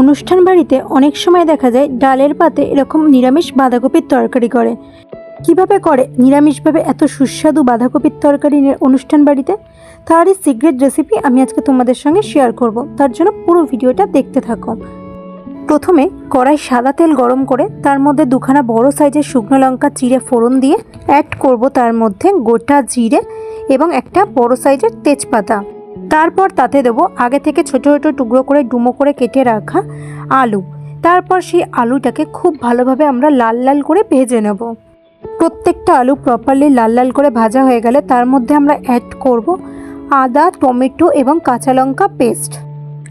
অনুষ্ঠান বাড়িতে অনেক সময় দেখা যায় ডালের পাতে এরকম নিরামিষ বাঁধাকপির তরকারি করে। কীভাবে করে? নিরামিষভাবে এত সুস্বাদু বাঁধাকপির তরকারি অনুষ্ঠান বাড়িতে? তারই সিক্রেট রেসিপি আমি আজকে তোমাদের সঙ্গে শেয়ার করব। তার জন্য পুরো ভিডিওটা দেখতে থাকো। প্রথমে কড়াই সাদা তেল গরম করে তার মধ্যে দুখানা বড় সাইজের শুকনো লঙ্কা, চিড়ে, ফোড়ন দিয়ে অ্যাড করব তার মধ্যে গোটা জিরে এবং একটা বড় সাইজের তেজপাতা। তারপর তাতে দেবো আগে থেকে ছোট ছোট টুকরো করে ডুমো করে কেটে রাখা আলু। তারপর সেই আলুটাকে খুব ভালোভাবে আমরা লাল লাল করে ভেজে নেব। প্রত্যেকটা আলু প্রপারলি লাল লাল করে ভাজা হয়ে গেলে তার মধ্যে আমরা অ্যাড করব আদা, টমেটো এবং কাঁচা লঙ্কা পেস্ট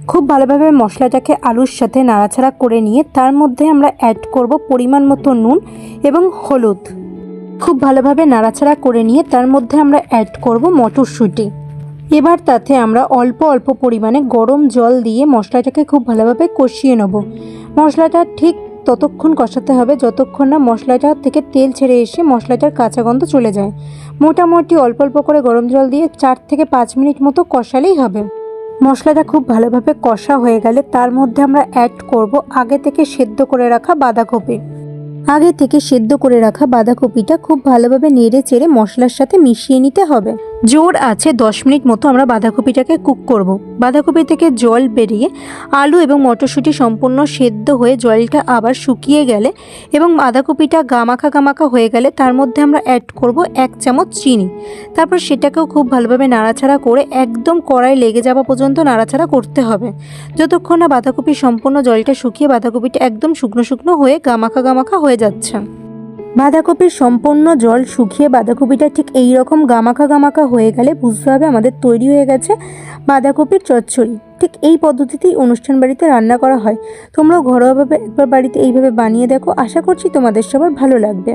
খুব ভালোভাবে মশলাটাকে আলুর সাথে নাড়াচাড়া করে নিয়ে তার মধ্যে আমরা অ্যাড করব পরিমাণ মতো নুন এবং হলুদ। খুব ভালোভাবে নাড়াচাড়া করে নিয়ে তার মধ্যে আমরা অ্যাড করব মটরশুঁটি। এবার তাতে আমরা অল্প অল্প পরিমাণে গরম জল দিয়ে মশলাটাকে খুব ভালোভাবে কষিয়ে নেব। মশলাটা ঠিক ততক্ষণ কষাতে হবে যতক্ষণ না মশলাটার থেকে তেল ছেড়ে এসে মশলাটার কাঁচা গন্ধ চলে যায়। মোটামুটি অল্প অল্প করে গরম জল দিয়ে চার থেকে পাঁচ মিনিট মতো কষালেই হবে। মশলাটা খুব ভালোভাবে কষা হয়ে গেলে তার মধ্যে আমরা অ্যাড করব আগে থেকে সেদ্ধ করে রাখা বাঁধাকপি। আগে থেকে সেদ্ধ করে রাখা বাঁধাকপিটা খুব ভালোভাবে নেড়ে চেড়ে মশলার সাথে মিশিয়ে নিতে হবে। জোর আছে দশ মিনিট মতো আমরা বাঁধাকপিটাকে কুক করব। বাঁধাকপি থেকে জল বেরিয়ে আলু এবং মটরশুঁটি সম্পূর্ণ সেদ্ধ হয়ে জলটা আবার শুকিয়ে গেলে এবং বাঁধাকপিটা গামাখা গামাখা হয়ে গেলে তার মধ্যে আমরা অ্যাড করব এক চামচ চিনি। তারপর সেটাকেও খুব ভালোভাবে নাড়াচাড়া করে একদম কড়াই লেগে যাওয়া পর্যন্ত নাড়াচাড়া করতে হবে। যতক্ষণ না বাঁধাকপি সম্পূর্ণ জলটা শুকিয়ে বাঁধাকপিটা একদম শুকনো শুকনো হয়ে গামাখা গামাখা হয়ে যাচ্ছে। বাঁধাকপির সম্পূর্ণ জল শুকিয়ে বাঁধাকপিটা ঠিক এই রকম গামাখা গামাখা হয়ে গেলে বুঝতে হবে আমাদের তৈরি হয়ে গেছে বাঁধাকপির চচ্চড়ি। ঠিক এই পদ্ধতিতেই অনুষ্ঠান বাড়িতে রান্না করা হয়। তোমরাও ঘরোয়াভাবে একবার বাড়িতে এইভাবে বানিয়ে দেখো। আশা করছি তোমাদের সবার ভালো লাগবে।